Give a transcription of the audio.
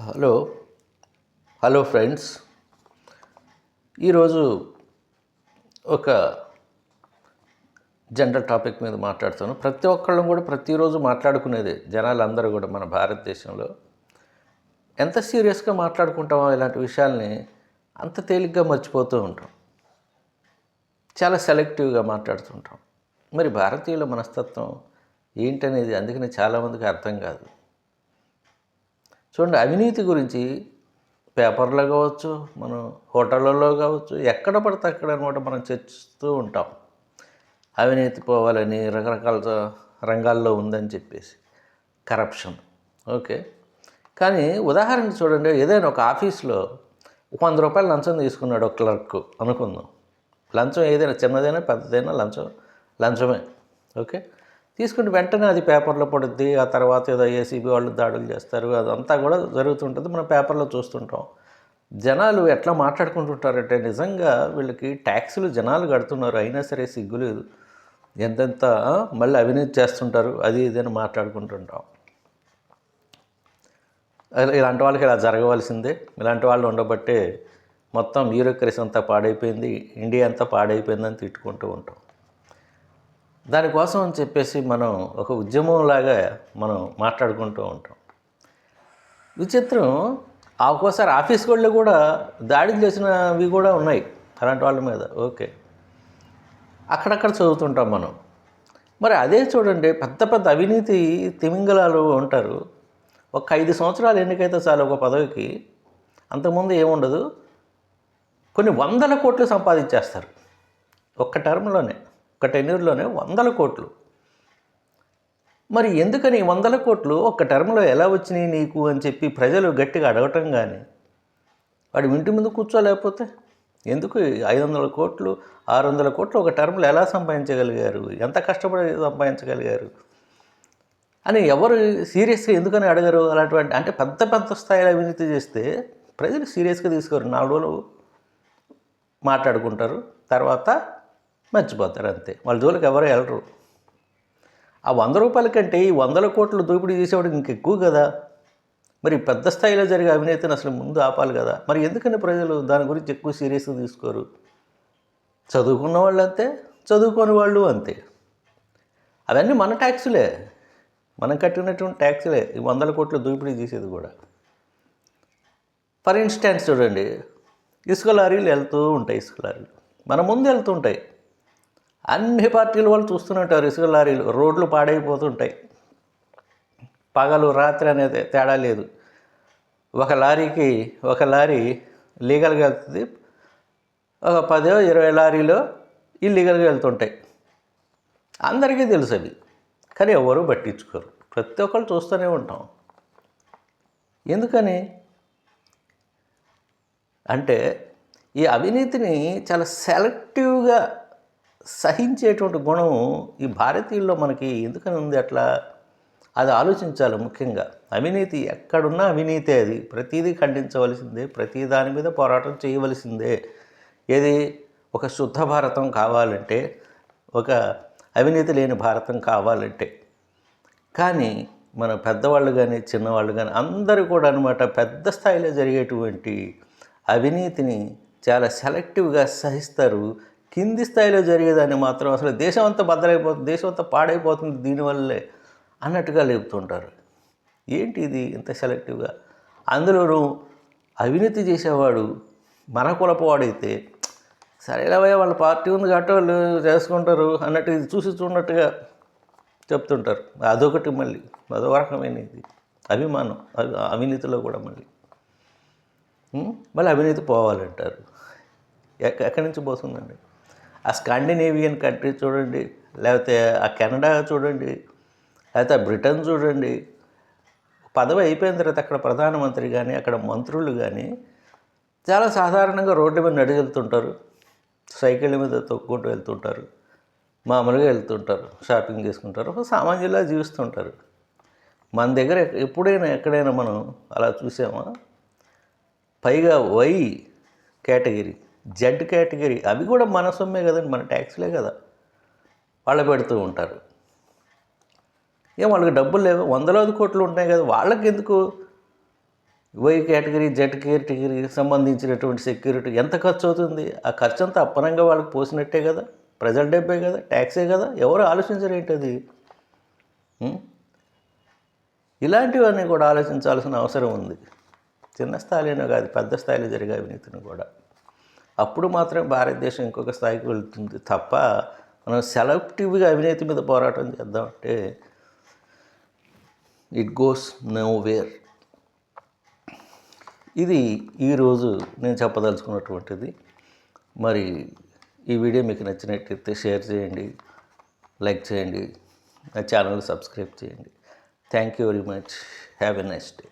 Hello. Hello friends. ఈరోజు ఒక general topic మీద మాట్లాడుతాను. ప్రతి ఒక్కళ్ళం కూడా ప్రతిరోజు మాట్లాడుకునేదే జనాలందరూ కూడా మన భారతదేశంలో. ఎంత సీరియస్గా మాట్లాడుకుంటామో ఇలాంటి విషయాల్ని అంత తేలిగ్గా మర్చిపోతూ ఉంటాం. చాలా సెలెక్టివ్గా మాట్లాడుతుంటాం. మరి భారతీయుల మనస్తత్వం ఏంటనేది అందుకని చాలామందికి అర్థం కాదు. చూడండి అవినీతి గురించి పేపర్లో కావచ్చు మనం హోటళ్ళలో కావచ్చు ఎక్కడ పడితే అక్కడ అనమాట మనం చర్చిస్తూ ఉంటాం. అవినీతి పోవాలని రకరకాల రంగాల్లో ఉందని చెప్పేసి. కరప్షన్ ఓకే కానీ ఉదాహరణ చూడండి ఏదైనా ఒక ఆఫీస్లో వంద రూపాయలు లంచం తీసుకున్నాడు ఒక క్లర్క్ అనుకుందాం. లంచం ఏదైనా చిన్నదైనా పెద్దదైనా లంచం లంచమే. ఓకే తీసుకుంటే వెంటనే అది పేపర్లో పడుద్ది ఆ తర్వాత ఏదో ఏసీబీ వాళ్ళు దాడులు చేస్తారు అదంతా కూడా జరుగుతుంటుంది మనం పేపర్లో చూస్తుంటాం. జనాలు ఎట్లా మాట్లాడుకుంటుంటారంటే నిజంగా వీళ్ళకి ట్యాక్సులు జనాలు కడుతున్నారు అయినా సరే సిగ్గు లేదు. ఎంతెంత మళ్ళీ అవినీతి చేస్తుంటారు అది ఇది అని మాట్లాడుకుంటుంటాం. ఇలాంటి వాళ్ళకి ఇలా జరగవలసిందే. ఇలాంటి వాళ్ళు ఉండబట్టే మొత్తం బ్యూరోక్రసీ అంతా పాడైపోయింది ఇండియా అంతా పాడైపోయిందని తిట్టుకుంటూ ఉంటాం. దానికోసం అని చెప్పేసి మనం ఒక ఉద్యమంలాగా మనం మాట్లాడుకుంటూ ఉంటాం. విచిత్రం ఆ ఒక్కోసారి ఆఫీస్ వాళ్ళు కూడా దాడి చేసినవి కూడా ఉన్నాయి అలాంటి వాళ్ళ మీద. ఓకే. అక్కడక్కడ చదువుతుంటాం మనం. మరి అదే చూడండి పెద్ద పెద్ద అవినీతి తిమింగలాలు ఉంటారు. ఒక ఐదు సంవత్సరాలు ఎన్నికైతే చాలు ఒక పదవికి అంతకుముందు ఏముండదు? కొన్ని వందల కోట్లు సంపాదించేస్తారు. ఒక్క టర్మ్లోనే. ఒక టెన్యూర్లోనే వందల కోట్లు. మరి ఎందుకని వందల కోట్లు ఒక్క టర్మ్లో ఎలా వచ్చినాయి నీకు అని చెప్పి ప్రజలు గట్టిగా అడగటం కానీ వాడు ఇంటి ముందు కూర్చోలేకపోతే ఎందుకు ఐదు వందల కోట్లు ఆరు వందల కోట్లు ఒక టర్మ్లో ఎలా సంపాదించగలిగారు ఎంత కష్టపడి సంపాదించగలిగారు అని ఎవరు సీరియస్గా ఎందుకని అడగరు అలాంటివంటి అంటే పెద్ద పెద్ద స్థాయిలో అవినీతి చేస్తే ప్రజలు సీరియస్గా తీసుకోరు. నాలుగు రోజులు మాట్లాడుకుంటారు. తర్వాత మర్చిపోతారు అంతే. వాళ్ళ జోలికి ఎవరు వెళ్ళరు. ఆ వంద రూపాయల కంటే ఈ వందల కోట్లు దోపిడీ చేసేవాడికి ఇంక ఎక్కువ కదా. మరి పెద్ద స్థాయిలో జరిగే అవినీతిని అసలు ముందు ఆపాలి కదా. మరి ఎందుకని ప్రజలు దాని గురించి ఎక్కువ సీరియస్గా తీసుకోరు? చదువుకున్న వాళ్ళు అంతే చదువుకోని వాళ్ళు అంతే. అవన్నీ మన ట్యాక్సులే. మనం కట్టినటువంటి ట్యాక్సులే. ఈ వందల కోట్లు దోపిడీ చేసేది కూడా. ఫర్ ఇన్స్టాన్స్ చూడండి. ఇసుక లారీలు వెళ్తూ ఉంటాయి ఇసుక లారీలు. మన ముందు వెళ్తుంటాయి అన్ని పార్టీల వాళ్ళు చూస్తూనే ఉంటారు ఇసుక లారీలు రోడ్లు పాడైపోతుంటాయి. పగలు రాత్రి అనేది తేడా లేదు. ఒక లారీకి ఒక లారీ లీగల్గా వెళ్తుంది. ఒక పదో ఇరవై లారీలో ఇల్లీగల్గా వెళ్తుంటాయి. అందరికీ తెలుసు అది కానీ ఎవరు పట్టించుకోరు. ప్రతి ఒక్కరు చూస్తూనే ఉంటాం. ఎందుకని? అంటే ఈ అవినీతిని చాలా సెలెక్టివ్గా సహించేటువంటి గుణం ఈ భారతీయుల్లో మనకి ఎందుకని ఉంది అట్లా? అది ఆలోచించాలి ముఖ్యంగా. అవినీతి ఎక్కడున్నా అవినీతే అది. ప్రతిదీ ఖండించవలసిందే ప్రతి దాని మీద పోరాటం చేయవలసిందే. ఏది? ఒక శుద్ధ భారతం కావాలంటే ఒక అవినీతి లేని భారతం కావాలంటే. కానీ మన పెద్దవాళ్ళు కానీ చిన్నవాళ్ళు కానీ అందరూ కూడా అనమాట పెద్ద స్థాయిలో జరిగేటువంటి అవినీతిని చాలా సెలెక్టివ్గా సహిస్తారు. కింది స్థాయిలో జరిగేదాన్ని మాత్రం అసలు దేశం అంతా బద్దలైపోతుంది దేశం అంతా పాడైపోతుంది దీనివల్లే అన్నట్టుగా లేపుతుంటారు. ఏంటి ఇది ఇంత సెలెక్టివ్గా? అందులోనూ అవినీతి చేసేవాడు మన కులపవాడైతే సరేలేవయ్య వాళ్ళ పార్టీ ఉంది కాబట్టి వాళ్ళు చేసుకుంటారు అన్నట్టు ఇది చూసి చూడనట్టుగా చెప్తుంటారు. అదొకటి మళ్ళీ అదొక రకమైన ఇది అభిమానం అవి అవినీతిలో కూడా మళ్ళీ. మళ్ళీ అవినీతి పోవాలంటారు. ఎక్క ఎక్కడి నుంచి పోతుందండి? ఆ స్కాండినేవియన్ కంట్రీ చూడండి లేకపోతే ఆ కెనడా చూడండి లేకపోతే ఆ బ్రిటన్ చూడండి. పదవి అయిపోయిన తర్వాత అక్కడ ప్రధానమంత్రి కానీ అక్కడ మంత్రులు కానీ చాలా సాధారణంగా రోడ్డు మీద నడిగెళ్తుంటారు సైకిళ్ళ మీద తొక్కుంటూ వెళ్తుంటారు. మామూలుగా వెళ్తుంటారు. షాపింగ్ చేసుకుంటారు. సామాన్యులా జీవిస్తుంటారు. మన దగ్గర ఎప్పుడైనా ఎక్కడైనా మనం అలా చూసామా? పైగా వై కేటగిరీ. Z category. అవి కూడా మన సొమ్మే కదండి మన ట్యాక్స్లే కదా. వాళ్ళు పెడుతూ ఉంటారు. ఏం వాళ్ళకి డబ్బులు లేవు. వందలాది కోట్లు ఉంటాయి కదా. వాళ్ళకి ఎందుకు? వై కేటగిరీ జెడ్ కేటగిరీకి సంబంధించినటువంటి సెక్యూరిటీ ఎంత ఖర్చు అవుతుంది? ఆ ఖర్చు అంతా అప్పనంగా వాళ్ళకి పోసినట్టే కదా. ప్రజల డబ్బే కదా. ట్యాక్సే కదా. ఎవరు ఆలోచించరు ఏంటది? ఇలాంటివన్నీ కూడా ఆలోచించాల్సిన అవసరం ఉంది. చిన్న స్థాయిలోనే కాదు పెద్ద స్థాయిలో జరిగే అవినీతిని కూడా. అప్పుడు మాత్రం భారతదేశం ఇంకొక స్థాయికి వెళ్తుంది తప్ప మనం సెలెక్టివ్గా అవినీతి మీద పోరాటం చేద్దామంటే ఇట్ గోస్ నో వేర్ ఇది ఈరోజు నేను చెప్పదలుచుకున్నటువంటిది. మరి ఈ వీడియో మీకు నచ్చినట్టయితే షేర్ చేయండి లైక్ చేయండి నా ఛానల్ సబ్స్క్రైబ్ చేయండి. Thank you very much have a nice day